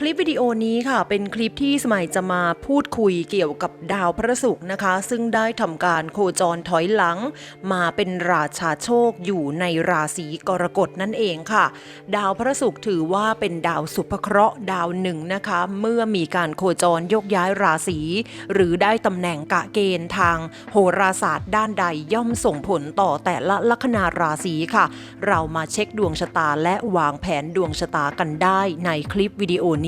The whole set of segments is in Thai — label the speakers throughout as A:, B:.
A: คลิปวิดีโอนี้ค่ะเป็นคลิปที่สมัยจะมาพูดคุยเกี่ยวกับดาวพระศุกร์นะคะ ซึ่งได้ทำการโคจรถอยหลัง มาเป็นราชาโชคอยู่ในราศีกรกฎนั่นเองค่ะ ดาวพระศุกร์ถือว่าเป็นดาวสุภเคราะห์ดาวหนึ่งนะคะ เมื่อมีการโคจรยกย้ายราศีหรือได้ตำแหน่งกะเกณฑ์ทางโหราศาสตร์ด้านใดย่อมส่งผลต่อแต่ละลัคนาราศีค่ะ เรามาเช็คดวงชะตาและวางแผนดวงชะตากันได้ในคลิปวิดีโอนี้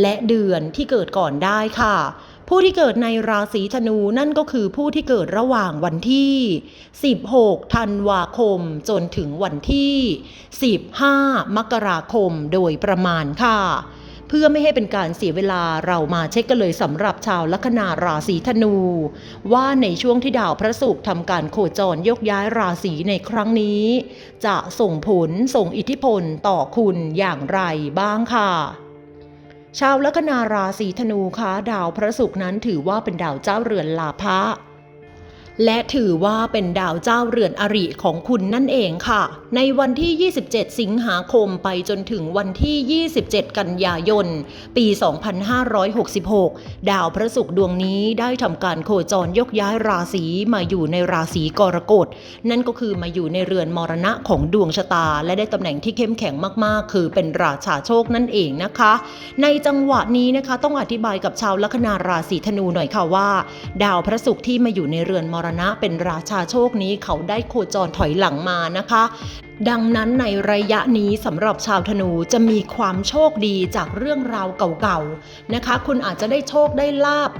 A: และเดือนที่เกิดก่อนได้ค่ะ ผู้ที่เกิดในราศีธนูนั่นก็คือผู้ที่เกิดระหว่างวันที่ 16 ธันวาคม จนถึงวันที่ 15 มกราคมโดยประมาณค่ะเพื่อไม่ให้เป็นการเสียเวลาเรามาเช็คกันเลยสำหรับชาวลัคนาราศีธนู ว่าในช่วงที่ดาวพระศุกร์ทำการโคจรยกย้ายราศีในครั้งนี้ จะส่งผลส่งอิทธิพลต่อคุณอย่างไรบ้างค่ะ ชาวลัคนาราศีธนูคะดาวพระศุกร์นั้นถือว่าเป็นดาวเจ้าเรือนลาภะ และถือว่าเป็นดาวเจ้าเรือนอริของคุณนั่นเองค่ะ ในวันที่ 27 สิงหาคมไปจนถึงวันที่ 27 กันยายน ปี 2566 ดาวพระศุกร์ดวงนี้ได้ทำการโคจรยกย้ายราศีมาอยู่ในราศีกรกฎ นั่นก็คือมาอยู่ในเรือนมรณะของดวงชะตา และได้ตำแหน่งที่เข้มแข็งมากๆ คือเป็นราชาโชคนั่นเองนะคะ ในจังหวะนี้นะคะต้องอธิบายกับชาวลัคนาราศีธนูหน่อยค่ะว่า ดาวพระศุกร์ที่มาอยู่ในเรือนมรณะเป็นราชาโชคนี้เขาได้โคจรถอยหลังมานะคะ ดังนั้นในระยะนี้สำหรับชาวธนูจะมีความโชคดีจากเรื่องราวเก่าๆนะคะ คุณอาจจะได้โชคได้ลาบ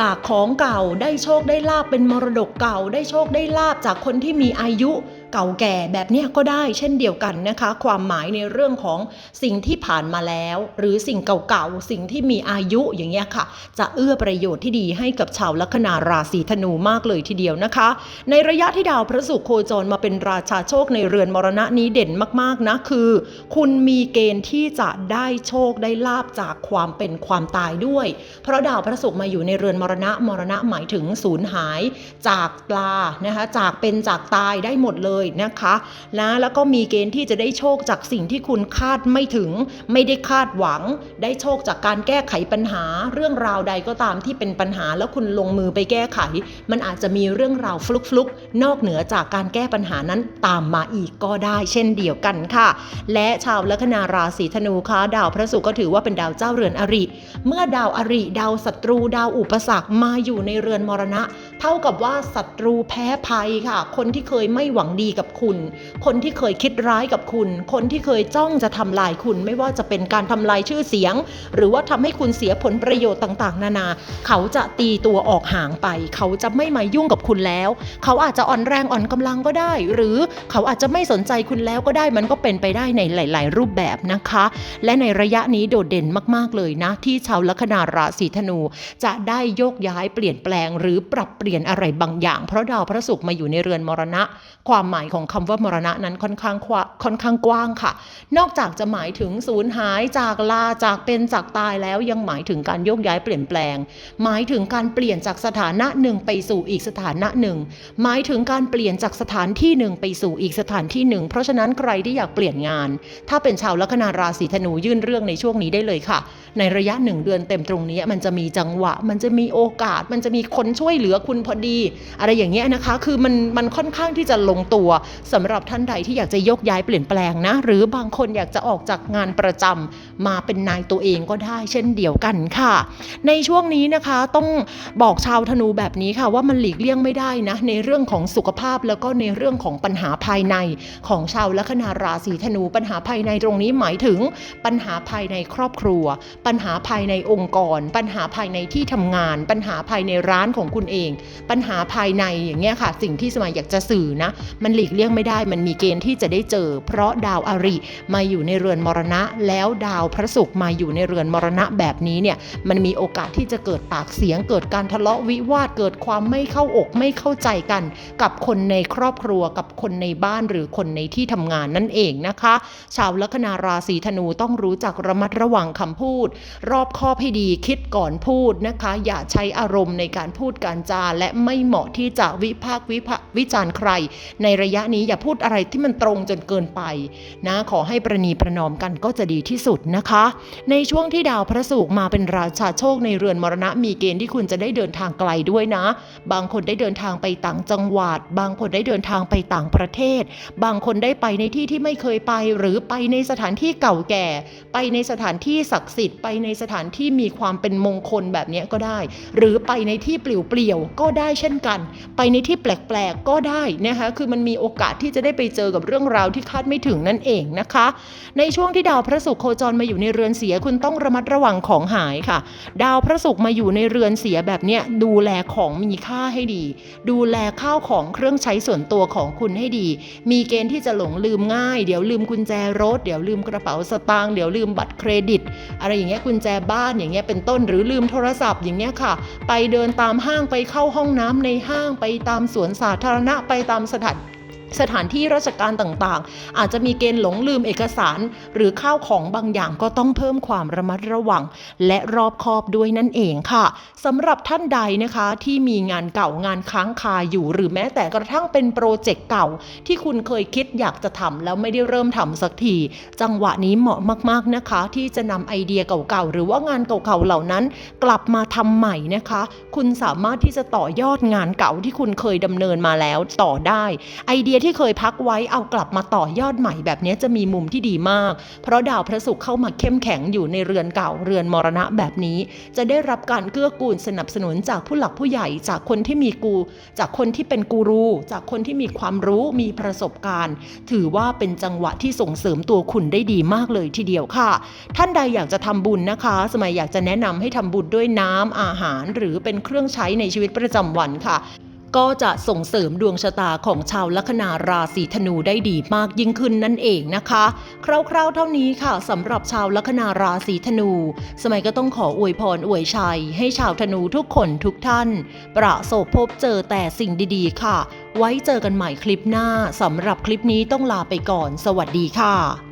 A: จากของเก่าได้โชคได้ลาบเป็นมรดกเก่า ได้โชคได้ลาบจากคนที่มีอายุ เก่าแก่แบบนี้ก็ได้เช่นเดียวกันนะคะ ความหมายในเรื่องของสิ่งที่ผ่านมาแล้ว หรือสิ่งเก่าๆ สิ่งที่มีอายุอย่างเงี้ยค่ะ จะเอื้อประโยชน์ที่ดีให้กับชาวลัคนาราศีธนูมากเลยทีเดียวนะคะ ในระยะที่ดาวพระศุกร์โคจรมาเป็นราชาโชคในเรือนมรณะนี้เด่นมากๆนะคือ คุณมีเกณฑ์ที่จะได้โชคได้ลาบจากความเป็นความตายด้วย เพราะดาวพระศุกร์มาอยู่ในเรือนมรณะมรณะหมายถึงสูญหายจากปลานะคะจากเป็นจากตายได้หมดเลยนะคะนะแล้วก็มีเกณฑ์ที่จะได้โชคจากสิ่งที่คุณคาดไม่ถึง ไม่ได้คาดหวัง ได้โชคจากการแก้ไขปัญหา เรื่องราวใดก็ตามที่เป็นปัญหาแล้วคุณลงมือไปแก้ไข มันอาจจะมีเรื่องราวฟลุกฟลุกๆ นอกเหนือจากการแก้ปัญหานั้นตามมาอีกก็ได้ เช่นเดียวกันค่ะ และชาวลัคนาราศีธนูคะดาวพระศุกร์ก็ถือว่าเป็นดาวเจ้าเรือนอริ เมื่อดาวอริ ดาวศัตรู ดาวอุปสรรคมาอยู่ในเรือนมรณะ เท่ากับว่าศัตรูแพ้ภัยค่ะ คนที่เคยไม่หวังดีกับคุณ คนที่เคยคิดร้ายกับคุณ คนที่เคยจ้องจะทำลายคุณ ไม่ว่าจะเป็นการทำลายชื่อเสียง หรือว่าทำให้คุณเสียผลประโยชน์ต่างๆ นานา เขาจะตีตัวออกห่างไป เขาจะไม่มายุ่งกับคุณแล้ว เขาอาจจะอ่อนแรงอ่อนกำลังก็ได้ หรือเขาอาจจะไม่สนใจคุณแล้วก็ได้มันก็เป็นไปได้ในหลาย ๆ รูปแบบนะคะ และในระยะนี้โดดเด่นมากๆเลยนะ ที่ชาวลัคนาราศีธนู จะได้โยกย้ายเปลี่ยนแปลงหรือปรับเปลี่ยนรียนอะไรบางอย่าง เพราะดาวพระศุกร์มาอยู่ในเรือนมรณะ ความหมายของคำว่ามรณะนั้นค่อนข้างค่อนข้างกว้างค่ะ นอกจากจะหมายถึงสูญหายจากลาจากเป็นจากตายแล้วยังหมายถึงการโยกย้ายเปลี่ยนแปลง หมายถึงการเปลี่ยนจากสถานะหนึ่งไปสู่อีกสถานะหนึ่งหมายถึงการเปลี่ยนจากสถานที่หนึ่งไปสู่อีกสถานที่หนึ่งเพราะฉะนั้นใครที่อยากเปลี่ยนงาน ถ้าเป็นชาวลัคนาราศีธนูยื่นเรื่องในช่วงนี้ได้เลยค่ะ ในระยะหนึ่งเดือนเต็มตรงนี้มันจะมีจังหวะ มันจะมีโอกาส มันจะมีคนช่วยเหลือคุณพอดี อะไรอย่างเงี้ยนะคะ คือมันมันค่อนข้างที่จะลงตัวสำหรับท่านใดที่อยากจะยกย้ายเปลี่ยนแปลงนะ หรือบางคนอยากจะออกจากงานประจำมาเป็นนายตัวเองก็ได้ เช่นเดียวกันค่ะ ในช่วงนี้นะคะต้องบอกชาวธนูแบบนี้ค่ะ ว่ามันหลีกเลี่ยงไม่ได้นะ ในเรื่องของสุขภาพแล้วก็ในเรื่องของปัญหาภายในของชาวลัคนาราศีธนูปัญหาภายในตรงนี้หมายถึงปัญหาภายในครอบครัว ปัญหาภายในองค์กร ปัญหาภายในที่ทำงาน ปัญหาภายในร้านของคุณเองปัญหาภายในอย่างเงี้ยค่ะ สิ่งที่สมัยอยากจะสื่อนะ มันหลีกเลี่ยงไม่ได้ มันมีเกณฑ์ที่จะได้เจอ เพราะดาวอาริมาอยู่ในเรือนมรณะ แล้วดาวพระศุกร์มาอยู่ในเรือนมรณะแบบนี้เนี่ยมันมีโอกาสที่จะเกิดปากเสียง เกิดการทะเลาะวิวาทเกิดความไม่เข้าอกไม่เข้าใจกัน กับคนในครอบครัวกับคนในบ้านหรือคนในที่ทำงานนั่นเองนะคะ ชาวลัคนาราศีธนูต้องรู้จักระมัดระวังคำพูด รอบคอบให้ดีคิดก่อนพูดนะคะ อย่าใช้อารมณ์ในการพูดการจาและไม่เหมาะที่จะวิพากษ์วิพากวิจารณ์ใคร ในระยะนี้อย่าพูดอะไรที่มันตรงจนเกินไปนะขอให้ประนีประนอมกันก็จะดีที่สุดนะคะ ในช่วงที่ดาวพระศุกร์มาเป็นราชาโชคในเรือนมรณะมีเกณฑ์ที่คุณจะได้เดินทางไกลด้วยนะ บางคนได้เดินทางไปต่างจังหวัด บางคนได้เดินทางไปต่างประเทศ บางคนได้ไปในที่ที่ไม่เคยไป หรือไปในสถานที่เก่าแก่ ไปในสถานที่ศักดิ์สิทธิ์ไปในสถานที่มีความเป็นมงคลแบบนี้ก็ได้ หรือไปในที่เปลี่ยวๆก็ได้เช่นกัน ไปในที่แปลกๆก็ได้นะคะคือมันมีโอกาสที่จะได้ไปเจอกับเรื่องราวที่คาดไม่ถึงนั่นเองนะคะ ในช่วงที่ดาวพระศุกร์โคจรมาอยู่ในเรือนเสียคุณต้องระมัดระวังของหายค่ะ ดาวพระศุกร์มาอยู่ในเรือนเสียแบบเนี้ยดูแลของมีค่าให้ดี ดูแลข้าวของเครื่องใช้ส่วนตัวของคุณให้ดี มีเกณฑ์ที่จะหลงลืมง่าย เดี๋ยวลืมกุญแจรถ เดี๋ยวลืมกระเป๋าสตางค์เดี๋ยวลืมบัตรเครดิต อะไรอย่างเงี้ยกุญแจบ้านอย่างเงี้ยเป็นต้นหรือลืมโทรศัพท์อย่างเงี้ยค่ะ ไปเดินตามห้างไปเข้าห้องน้ำในห้างไปตามสวนสาธารณะไปตามสถาน สถานที่ราชการต่างๆ อาจจะมีเกณฑ์หลงลืมเอกสาร หรือข้าวของบางอย่างก็ต้องเพิ่มความระมัดระวัง และรอบคอบด้วยนั่นเองค่ะสำหรับท่านใดนะคะที่มีงานเก่างานค้างคาอยู่ หรือแม้แต่กระทั่งเป็นโปรเจกต์เก่า ที่คุณเคยคิดอยากจะทำแล้วไม่ได้เริ่มทำสักที จังหวะนี้เหมาะมากๆนะคะ ที่จะนำไอเดียเก่าๆหรือว่างานเก่าๆเหล่านั้น กลับมาทำใหม่นะคะ คุณสามารถที่จะต่อยอดงานเก่าที่คุณเคยดำเนินมาแล้วต่อได้ไอเดียที่เคยพักไว้เอากลับมาต่อยอดใหม่แบบนี้จะมีมุมที่ดีมาก เพราะดาวพระศุกร์เข้ามาเข้มแข็งอยู่ในเรือนเก่าเรือนมรณะแบบนี้ จะได้รับการเกื้อกูลสนับสนุนจากผู้หลักผู้ใหญ่จากคนที่มีกู จากคนที่เป็นกูรู จากคนที่มีความรู้มีประสบการณ์ ถือว่าเป็นจังหวะที่ส่งเสริมตัวคุณได้ดีมากเลยทีเดียวค่ะ ท่านใดอยากจะทำบุญนะคะ สมัยอยากจะแนะนำให้ทำบุญด้วยน้ำอาหาร หรือเป็นเครื่องใช้ในชีวิตประจำวันค่ะ ก็จะส่งเสริมดวงชะตาของชาวลัคนาราศีธนูได้ดีมากยิ่งขึ้นนั่นเองนะคะ คร่าวๆเท่านี้ค่ะสำหรับชาวลัคนาราศีธนู สมัยก็ต้องขออวยพรอวยชัย ให้ชาวธนูทุกคนทุกท่าน ประสบพบเจอแต่สิ่งดีๆ ค่ะ ไว้เจอกันใหม่คลิปหน้าสำหรับคลิปนี้ต้องลาไปก่อน สวัสดีค่ะ